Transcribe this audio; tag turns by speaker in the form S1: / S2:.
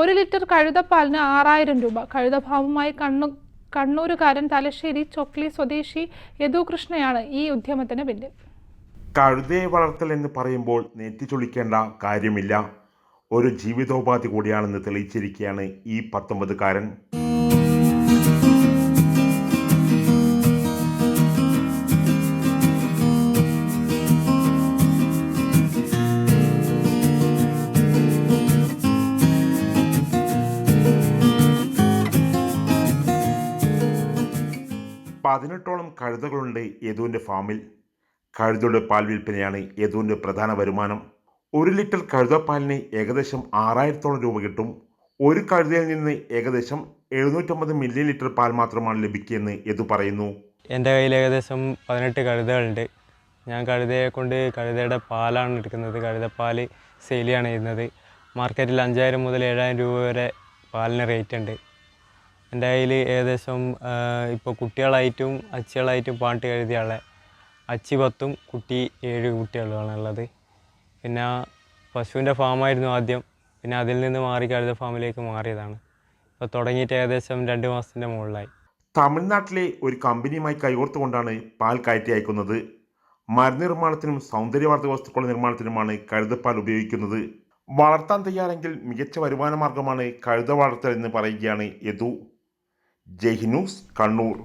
S1: ഒരു ലിറ്റർ കഴുതപ്പാലിന് ആറായിരം രൂപ. കഴുതഭാവുമായി കണ്ണു കണ്ണൂരുകാരൻ തലശ്ശേരി ചൊക്ലി സ്വദേശി യദുകൃഷ്ണയാണ് ഈ ഉദ്യമത്തിന് പിന്നിൽ.
S2: കഴുതയെ വളർത്തൽ എന്ന് പറയുമ്പോൾ നെറ്റിച്ചൊളിക്കേണ്ട കാര്യമില്ല. ഒരു ജീവിതോപാധി കൂടിയാണെന്ന് തെളിയിച്ചിരിക്കുകയാണ് ഈ പത്തൊമ്പതുകാരൻ. പതിനെട്ടോളം കഴുതകളുണ്ട് യദുവിന്റെ ഫാമിൽ. കഴുതയുടെ പാൽ വിൽപ്പനയാണ് യദുവിന്റെ പ്രധാന വരുമാനം. ഒരു ലിറ്റർ കഴുതപ്പാലിന് ഏകദേശം ആറായിരത്തോളം രൂപ കിട്ടും. ഒരു കഴുതയിൽ നിന്ന് ഏകദേശം എഴുന്നൂറ്റമ്പത് മില്ലി ലിറ്റർ പാൽ മാത്രമാണ് ലഭിക്കുകയെന്ന് യദു പറയുന്നു.
S3: എന്റെ കയ്യിൽ ഏകദേശം പതിനെട്ട് കഴുതകളുണ്ട്. ഞാൻ കഴുതയെ കൊണ്ട് കഴുതയുടെ പാലാണ് എടുക്കുന്നത്. കഴുതപ്പാൽ ചെയ്യാണ് ചെയ്യുന്നത് മാർക്കറ്റിൽ അഞ്ചായിരം മുതൽ ഏഴായിരം രൂപ വരെ പാലിന് റേറ്റ് ഉണ്ട്. എന്റെ കയ്യിൽ ഏകദേശം ഇപ്പോൾ കുട്ടികളായിട്ടും അച്ചികളായിട്ടും പാട്ട് കഴുതിയുള്ള അച്ചി പത്തും കുട്ടി ഏഴ് കുട്ടികളുമാണ് ഉള്ളത്. പിന്നെ പശുവിന്റെ ഫാമായിരുന്നു ആദ്യം. പിന്നെ അതിൽ നിന്ന് മാറി കഴുത ഫാമിലേക്ക് മാറിയതാണ്. ഇപ്പോൾ തുടങ്ങിയിട്ട് ഏകദേശം രണ്ട് മാസത്തിന്റെ മുകളിലായി.
S2: തമിഴ്നാട്ടിലെ ഒരു കമ്പനിയുമായി കൈകോർത്തുകൊണ്ടാണ് പാൽ കയറ്റി അയക്കുന്നത്. മരുനിർമ്മാണത്തിനും നിർമ്മാണത്തിനും സൗന്ദര്യവർദ്ധക വസ്തുക്കളുടെ നിർമ്മാണത്തിനുമാണ് കഴുതപ്പാൽ ഉപയോഗിക്കുന്നത്. വളർത്താൻ തയ്യാറെങ്കിൽ മികച്ച വരുമാന മാർഗമാണ് കഴുത വളർത്തൽ എന്ന് പറയുകയാണ് യദു. ജയ് കണ്ണൂർ